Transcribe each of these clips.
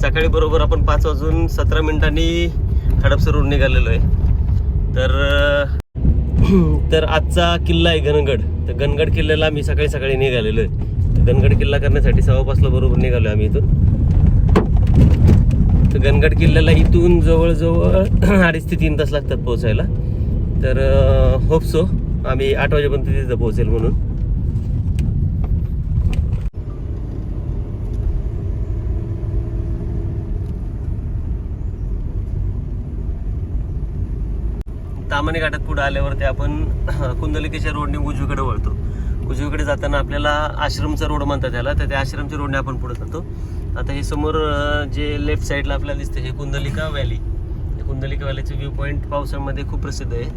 सकाळी बरोबर आपण पाच वाजून सतरा मिनिटांनी हडपसरवरून निघालेलो आहे. तर तर आजचा किल्ला आहे गनगड तर गनगड किल्ल्याला आम्ही सकाळी सकाळी निघालेलो आहे. तर किल्ला करण्यासाठी सव्वापासला बरोबर निघालो आम्ही इथून. तर गनगड किल्ल्याला इथून जवळजवळ अडीच ते तीन तास लागतात पोहोचायला. तर होप सो आम्ही आठ वाजेपर्यंत तिथं पोहोचेल म्हणून. तामणी घाटात पुढे आल्यावरती आपण कुंदलिकेच्या रोडने उजवीकडे वळतो. उजवीकडे जाताना आपल्याला आश्रमचा रोड म्हणतात त्याला तर त्या आश्रमच्या रोडने आपण पुढे जातो. आता हे समोर जे लेफ्ट साईडला आपल्याला दिसतं हे कुंदलिका व्हॅली कुंदलिका व्हॅलीचे व्ह्यू पॉईंट पावसामध्ये खूप प्रसिद्ध आहे.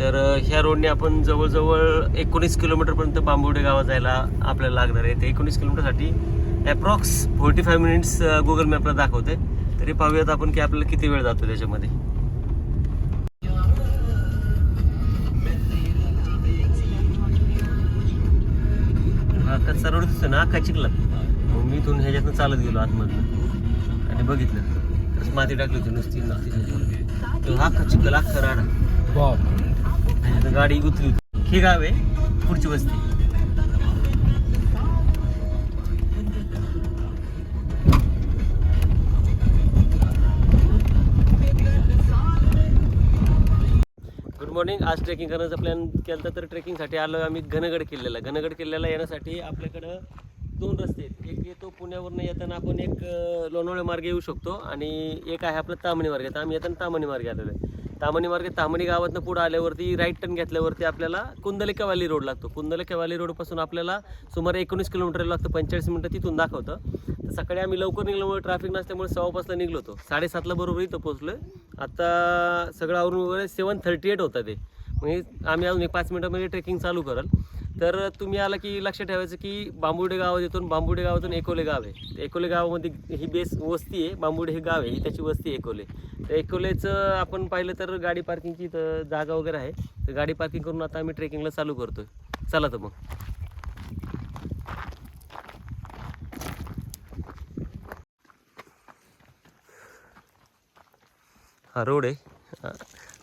तर ह्या रोडने आपण जवळजवळ एकोणीस किलोमीटरपर्यंत बांबुडे गावात जायला आपल्याला लागणार आहे. ते एकोणीस किलोमीटरसाठी approx forty five minutes Google मॅपला दाखवते तरी पाहूयात आपण की आपल्याला किती वेळ जातो त्याच्यामध्ये. हा कच्चा रोड दिसतो ना अख्खा चिखला मग मी इथून ह्याच्यातनं चालत गेलो आतमधनं. आणि बघितलं. तरच माती टाकली होती नुसती नुसती. तो अख्खा चिखल अख्खा राडा. गाडी गुतली होती. हे गाव आहे पुढची वस्ती. मॉर्निंग आज ट्रेकिंग करण्याचा प्लॅन केला तर ट्रेकिंगसाठी आलो आम्ही घनगड किल्ल्याला. घनगड किल्ल्याला येण्यासाठी आपल्याकडं दोन रस्ते आहेत. एक येतो पुण्यावरून येताना आपण एक लोणावळे मार्गे येऊ शकतो आणि एक आहे आपलं तामणी मार्ग. तर आम्ही येताना तामणी मार्गे आलेलो आहे. तामणी मार्गे तामणी गावातनं पुढं आल्यावरती राईट टर्न घेतल्यावरती आपल्याला कुंदलिका वाली रोड लागतो. कुंदलिका वाली रोडपासून आपल्याला सुमारे एकोणीस किलोमीटर लागतं. पंचेचाळीस मिनटं तिथून दाखवतं. तर सकाळी आम्ही लवकर निघल्यामुळे ट्रॅफिक नसल्यामुळे सव्वापासला निघलो होतो. साडेसातला बरोबर इथं पोहोचलो आता सगळं आवरून वगैरे सेवन थर्टी एट होतं ते. म्हणजे आम्ही अजून एक पाच मिनटामध्ये म्हणजे ट्रेकिंग चालू कराल. तर तुम्ही आला की लक्षात ठेवायचं की बांबुडे गावात येतो बांबुडे गावातून एकोले गाव आहे. एकोले गावामध्ये ही बेस वस्ती आहे बांबुडे हे गाव आहे ही त्याची वस्ती आहे एकोले. तर एकोलेचं आपण पाहिलं तर गाडी पार्किंगची तर जागा वगैरे आहे. तर गाडी पार्किंग करून आता आम्ही ट्रेकिंगला चालू करतो चला तर मग. हा रोड आहे.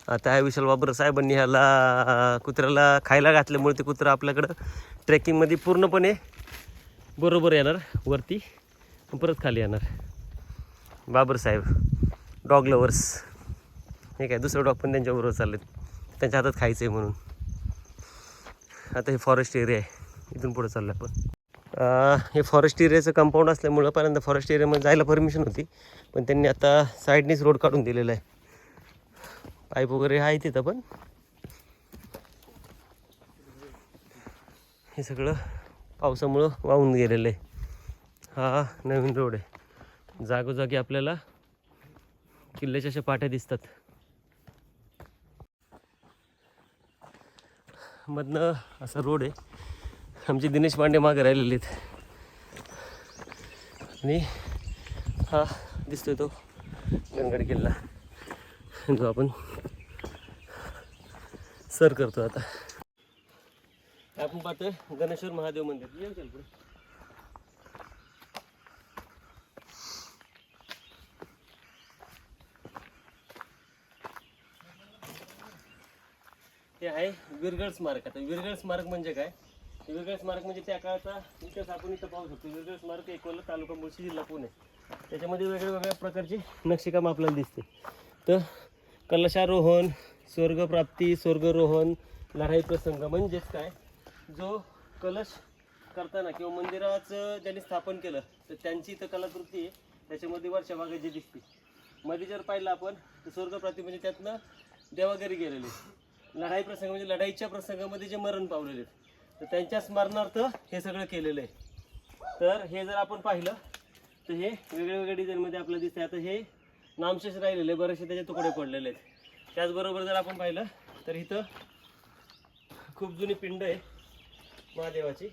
त्या आता विशाल बाबर साहेबांनी ह्याला कुत्र्याला खायला घातल्यामुळे ते कुत्रं आपल्याकडं ट्रेकिंगमध्ये पूर्णपणे बरोबर येणार वरती परत खाली येणार. बाबर साहेब डॉग लवर्स. हे काय दुसरं डॉग पण त्यांच्याबरोबर चाललेत. त्यांच्या हातात खायचं आहे म्हणून. आता हे फॉरेस्ट एरिया आहे. इथून पुढे चाललं आपण. हे फॉरेस्ट एरियाचं कंपाऊंड असल्यामुळं पहिल्यांदा फॉरेस्ट एरियामध्ये जायला परमिशन होती. पण त्यांनी आता साईडनेच रोड काढून दिलेला आहे. पाईप वगैरे आहे तिथं पण. हे सगळं पावसामुळं वाहून गेलेलं आहे. हा नवीन रोड आहे. जागोजागी आपल्याला किल्ल्याच्या अशा पाट्या दिसतात. मधनं असा रोड आहे. आमचे दिनेश पांडे मागे राहिलेले आहेत. आणि हा दिसतोय तो गणगड किल्ला. जो आपण सर करतो आता. आपण पाहतोय गणेश्वर महादेव मंदिर. ते आहे विरगड स्मारक. आता विरगड स्मारक म्हणजे काय? विरगड स्मारक म्हणजे त्या काळाचा इतिहास आपण इथं पाहू शकतो. विरगड स्मारक एकोला तालुका मुळशी जिल्हा पुणे. त्याच्यामध्ये वेगळ्या वेगळ्या प्रकारची नक्षीकाम आपल्याला दिसते तर कलशारोहण स्वर्गप्राप्ती स्वर्गरोहण लढाई प्रसंग म्हणजेच काय? जो कलश करताना किंवा मंदिराचं ज्यांनी स्थापन केलं तर त्यांची इथं कलाकृती आहे. त्याच्यामध्ये वरच्या भागाची दिसते. मध्ये जर पाहिलं आपण तर स्वर्गप्राप्ती म्हणजे त्यातनं देवाघरी गेलेले. लढाई प्रसंग म्हणजे लढाईच्या प्रसंगामध्ये जे मरण पावलेले. तर त्यांच्या स्मरणार्थ हे सगळं केलेलं आहे. तर हे जर आपण पाहिलं तर हे वेगळ्या वेगळ्या डिझाईनमध्ये आपल्याला दिसते आता हे नामशेष राहिलेले बरेचसे त्याचे तुकडे पडलेले आहेत. त्याचबरोबर जर आपण पाहिलं तर इथं खूप जुनी पिंड आहे महादेवाची.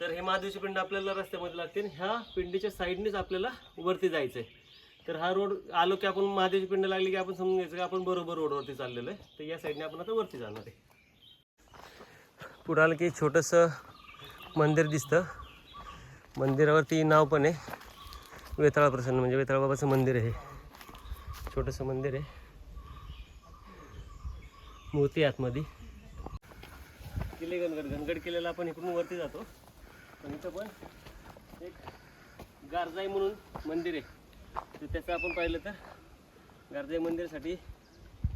तर हे महादेवची पिंड आपल्याला रस्त्यामध्ये लागते आणि ह्या पिंडीच्या साईडनेच आपल्याला वरती जायचं आहे तर हा रोड आलो की आपण महादेवची पिंड लागली की आपण समजून घ्यायचं की आपण बरोबर रोडवरती चाललेलो आहे. तर या साईडने आपण आता वरती जाणार आहे. पुढं आलं की छोटंसं मंदिर दिसतं. मंदिरावरती नाव पण आहे. वेताळा प्रसन्न म्हणजे वेताळ बाबाचं मंदिर आहे छोटंसं मंदिर आहे. मूर्ती आहे आतमध्ये. किल्ले गणगड गणगड किल्ल्याला आपण इकडून वरती जातो. पण इथं पण एक गारजाई म्हणून मंदिर आहे. तर त्याचं आपण पाहिलं तर गारजाई मंदिरासाठी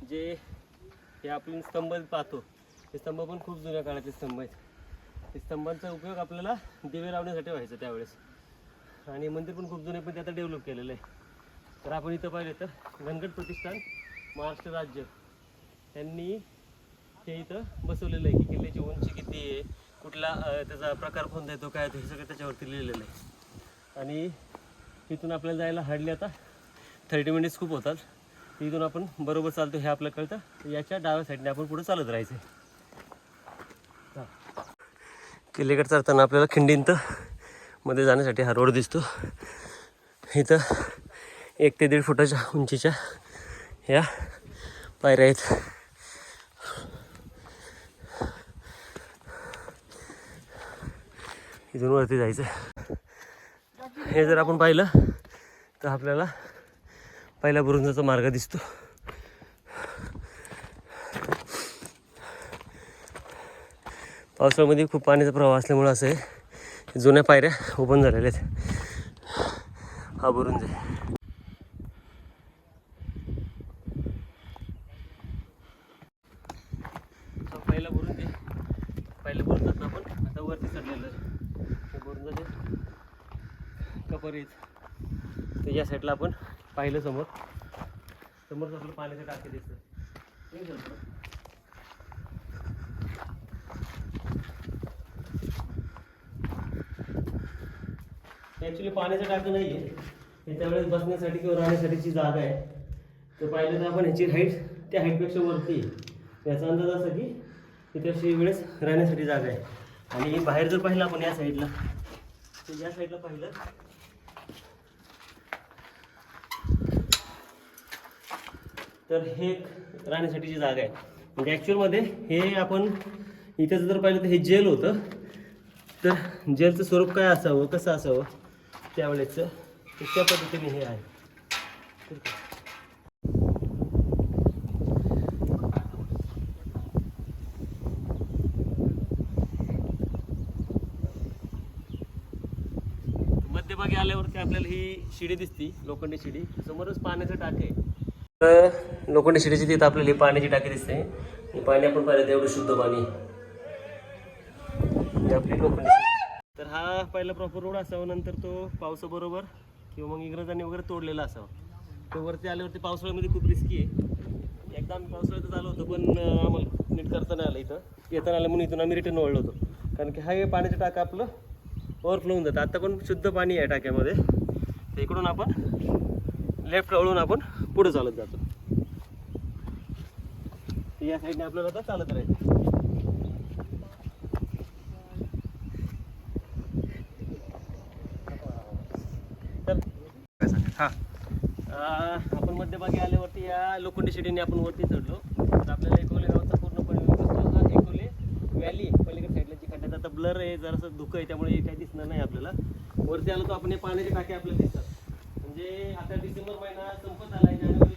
जे हे आपण स्तंभ पाहतो. ते स्तंभ पण खूप जुन्या काळातले स्तंभ आहेत. स्तंभांचा उपयोग आपल्याला दिवे लावण्यासाठी व्हायचा त्यावेळेस. आणि मंदिर पण खूप जुने पण ते आता डेव्हलप केलेलं आहे. तर आपण इथं पाहिलं तर धनगड प्रतिष्ठान महाराष्ट्र राज्य. त्यांनी हे इथं बसवलेलं आहे की किल्ल्याची उंची किती आहे कुठला त्याचा प्रकार कोणता येतो काय येतो हे सगळं त्याच्यावरती लिहिलेलं आहे. आणि तिथून आपल्याला जायला हार्डली आता थर्टी मिनिट्स खूप होतात. तिथून आपण बरोबर चालतो हे आपल्याला कळतं. याच्या डाव्या साईडने आपण पुढे चालत राहायचं किल्लेकडे चढताना आपल्याला खिंडींत मध्ये जाण्यासाठी हा रोड दिसतो. इथं एक ते दीड फुटाच्या उंचीच्या ह्या पायऱ्या आहेत. इथून वरती जायचं. हे जर आपण पाहिलं तर आपल्याला पहिला बुरुंजाचा मार्ग दिसतो. पावसाळ्यामध्ये खूप पाण्याचा प्रवाह असल्यामुळं असं आहे. जुन्या पायऱ्या ओपन झालेल्या आहेत. हा भरून आहे हा पहिला बुरुंज आहे पहिल्या बुरुंजात आपण. आता वरती चढलेलं भरून हे बुरुंजाचे कपर आहेत. तर या साईडला आपण पाहिलं समोर. समोर आपलं पाण्याचं टाके दिसतं. ॲक्च्युली पाण्याचं टाकं नाही आहे हे त्यावेळेस बसण्यासाठी किंवा राहण्यासाठीची जागा आहे. तर पाहिलं तर आपण ह्याची हाईट त्या हाईटपेक्षा वरती आहे. याचा अंदाज असा की तिथे अशी वेळेस राहण्यासाठी जागा आहे. आणि बाहेर जर पाहिलं आपण या साईडला तर या साईडला पाहिलं तर हे एक राहण्यासाठीची जागा आहे. म्हणजे ॲक्च्युअलमध्ये हे आपण इथं जर पाहिलं तर हे जेल होतं. तर जेलचं स्वरूप काय असावं कसं असावं? त्यावेळेचं तर त्या पद्धतीने हे आहे. मध्यभागी आल्यावरती आपल्याला ही शिडी दिसती लोखंडी शिडी. समोरच पाण्याचं टाक तर लोखंडी शिडीची तिथं आपल्याला ही पाण्याची टाकी दिसते. हे पाणी आपण पाहिलं तेवढं शुद्ध पाणी. आपली लोखंडी हा पहिला प्रॉपर रोड असावा नंतर तो पावसाबरोबर किंवा मग इंग्रजांनी वगैरे तोडलेला असावा. तो वरती आल्यावरती पावसाळ्यामध्ये खूप रिस्की आहे. एकदा आम्ही पावसाळ्यातच आलो होतो पण आम्हाला नीट करताना आलं इथं. येताना आलं म्हणून इथून आम्ही रिटर्न वळलो होतो. कारण की हा हे पाण्याचं टाकं आपलं ओव्हरफ्लो होऊन जातं. आता पण शुद्ध पाणी आहे टाक्यामध्ये. तर इकडून आपण लेफ्ट वळून आपण पुढे चालत जातो. या साईडने आपल्याला आता चालत राहायचं तर हां. आपण मध्यभागी आल्यावरती या लोखंडी शिडीने आपण वरती चढलो. तर आपल्याला एकोले गावचा पूर्णपणे हा एकोले व्हॅली पलीकडे साईडला जी खड्ड्यात आता ब्लर आहे जरासं धुकं आहे त्यामुळे काही दिसणार नाही आपल्याला. वरती आलो तर आपण हे पाण्याचे टाके आपल्याला दिसतात. म्हणजे आता डिसेंबर महिना संपत आला आहे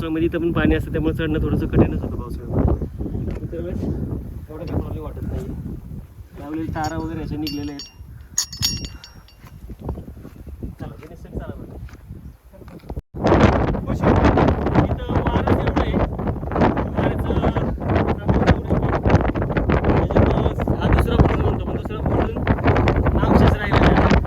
पावसाळ्यामध्ये इथं पण पाणी असतं त्यामुळे चढणं थोडंसं कठीणच होतं पावसाळ्यामध्ये. इतर वेळेस एवढं काही प्रॉब्लेम वाटत नाही त्यावेळेस तारा वगैरे असे निघलेले आहेत चला गणेश सर, चला बरं. इथं वारंच एवढं आहे. वाऱ्याचं प्रमाण एवढं आहे. त्याच्यामुळं हा दुसरा बुरुज म्हणतो पण दुसरा बुरुज नामशेष राहिलेला आहे.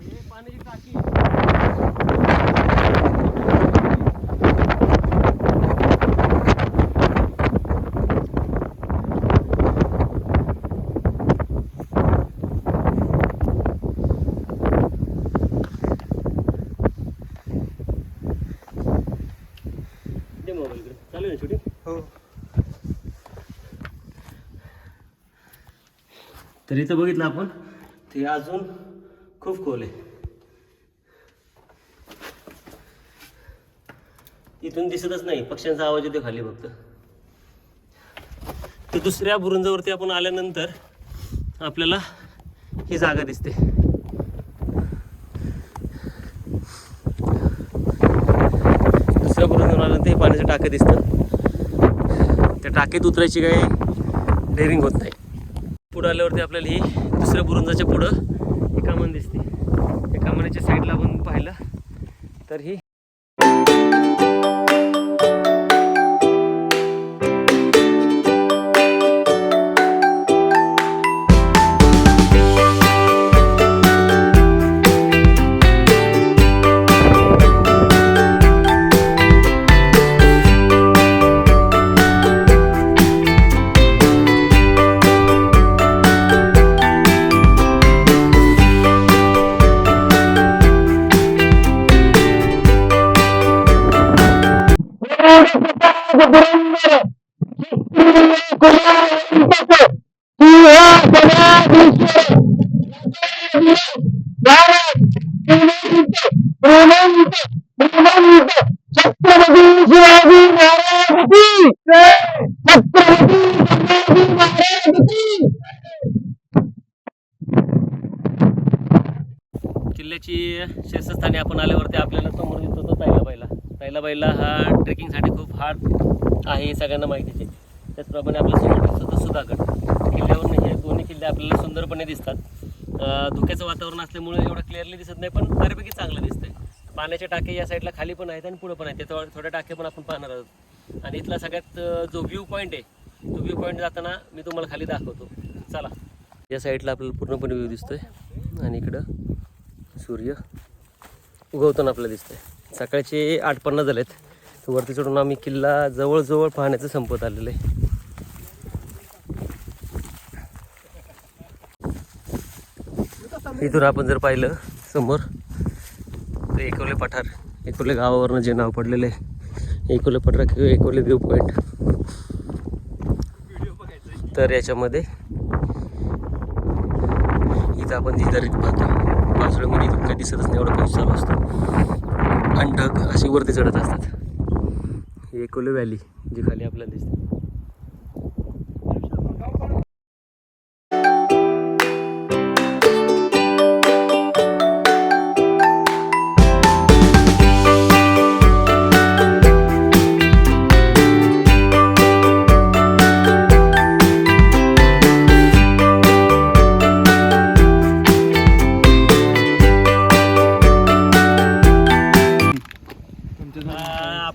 हे पाण्याची टाकी आहे. दे मोबाईल इकडे चालू आहे ना शूटिंग हो तर इथं बघितलं आपण ते अजून खूप खोल आहे. इथून दिसतच नाही पक्ष्यांचा आवाज येतो खाली फक्त. तर दुसऱ्या बुरुंजावरती आपण आल्यानंतर आपल्याला ही जागा दिसते. दुसऱ्या बुरुंजावर आल्यानंतर हे पाण्याचं टाकं दिसतं त्या टाकीत उतरायची काही डेअरिंग होत नाही. पुढं आल्यावरती आपल्याला ही दुसऱ्या बुरुंजाच्या पुढं ही कमान दिसते. त्या कमानीच्या साईडला आपण पाहिलं तर ही किल्ल्याची शीर्षस्थानी आपण आल्यावरती आपल्याला समोर दिसतो तो पहिला बैला हा ट्रेकिंगसाठी खूप हार्ड आहे सगळ्यांना माहितीच आहे. त्याचप्रमाणे आपलं समोर सुधागड किल्ल्यावरून हे दोन्ही किल्ले आपल्याला सुंदरपणे दिसतात. धुक्याचं वातावरण असल्यामुळे एवढं क्लिअरली दिसत नाही पण बऱ्यापैकी चांगलं दिसतंय. पाण्याचे टाके या साईडला खाली पण आहेत आणि पुढं पण आहेत. त्याच्या थोड्या टाके पण आपण पाहणार आहोत. आणि इथला सगळ्यात जो व्ह्यू पॉईंट आहे तो व्ह्यू पॉईंट जाताना मी तुम्हाला खाली दाखवतो. चला. या साईडला आपल्याला पूर्णपणे व्ह्यू दिसतोय. आणि इकडं सूर्य उगवताना आपल्याला दिसतंय. सकाळचे आठ पन्नास झालेत. तर वरती चढून आम्ही किल्ला जवळजवळ पाहण्याचं संपत आलेलं आहे. इथून आपण जर पाहिलं समोर तर एकोले पठार एकोले गावावरनं जे नाव पडलेलं आहे. एकोले पठार किंवा एकोले व्ह्यू पॉईंट तर याच्यामध्ये इथं आपण जी दरीत पाहतो पावसाळ्यामध्ये इथून काही दिसतच नाही एवढा पाऊस चालू असतो. अंटक अशी वरती चढत असतात. ही एकोले व्हॅली जी खाली आपल्याला दिसते.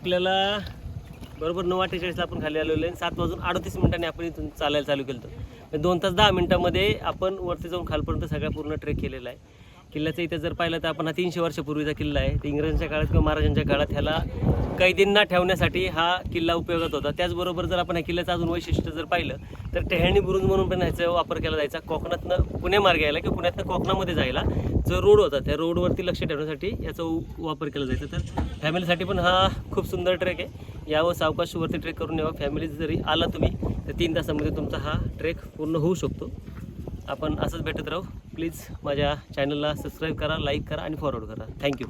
आपल्याला बरोबर नऊ अठ्ठेचाळीसला आपण खाली आलेलो आहे सात वाजून अडतीस मिनिटांनी आपण इथून चालायला चालू केलं होतं. म्हणजे दोन तास दहा मिनिटामध्ये आपण वरती जाऊन खालपर्यंत सगळा पूर्ण ट्रेक केलेला आहे. किल्ल्याचं इथं जर पाहिलं तर आपण हा तीनशे वर्षापूर्वीचा किल्ला आहे. ते इंग्रजांच्या काळात किंवा महाराजांच्या काळात ह्याला कैदींना ठेवण्यासाठी हा किल्ला उपयोगात होता. त्याचबरोबर जर आपण ह्या किल्ल्याचं अजून वैशिष्ट्य जर पाहिलं तर टेहळणी बुरुज म्हणून पण ह्याचा वापर केला जायचा. कोकणातनं पुणे मार्ग यायला किंवा पुण्यातनं कोकणामध्ये जायला जो रोड होता त्या रोडवरती लक्ष ठेवण्यासाठी याचा उ- वापर केला जायचा. तर फॅमिलीसाठी पण हा खूप सुंदर ट्रेक आहे. यावं सावकाशवरती ट्रेक करून यावं फॅमिली जरी आला तुम्ही तर तीन तासामध्ये तुमचा हा ट्रेक पूर्ण होऊ शकतो. आपण असंच भेटत राहू. प्लीज माझ्या चॅनलला सबस्क्राईब करा लाईक करा आणि फॉरवर्ड करा. थँक्यू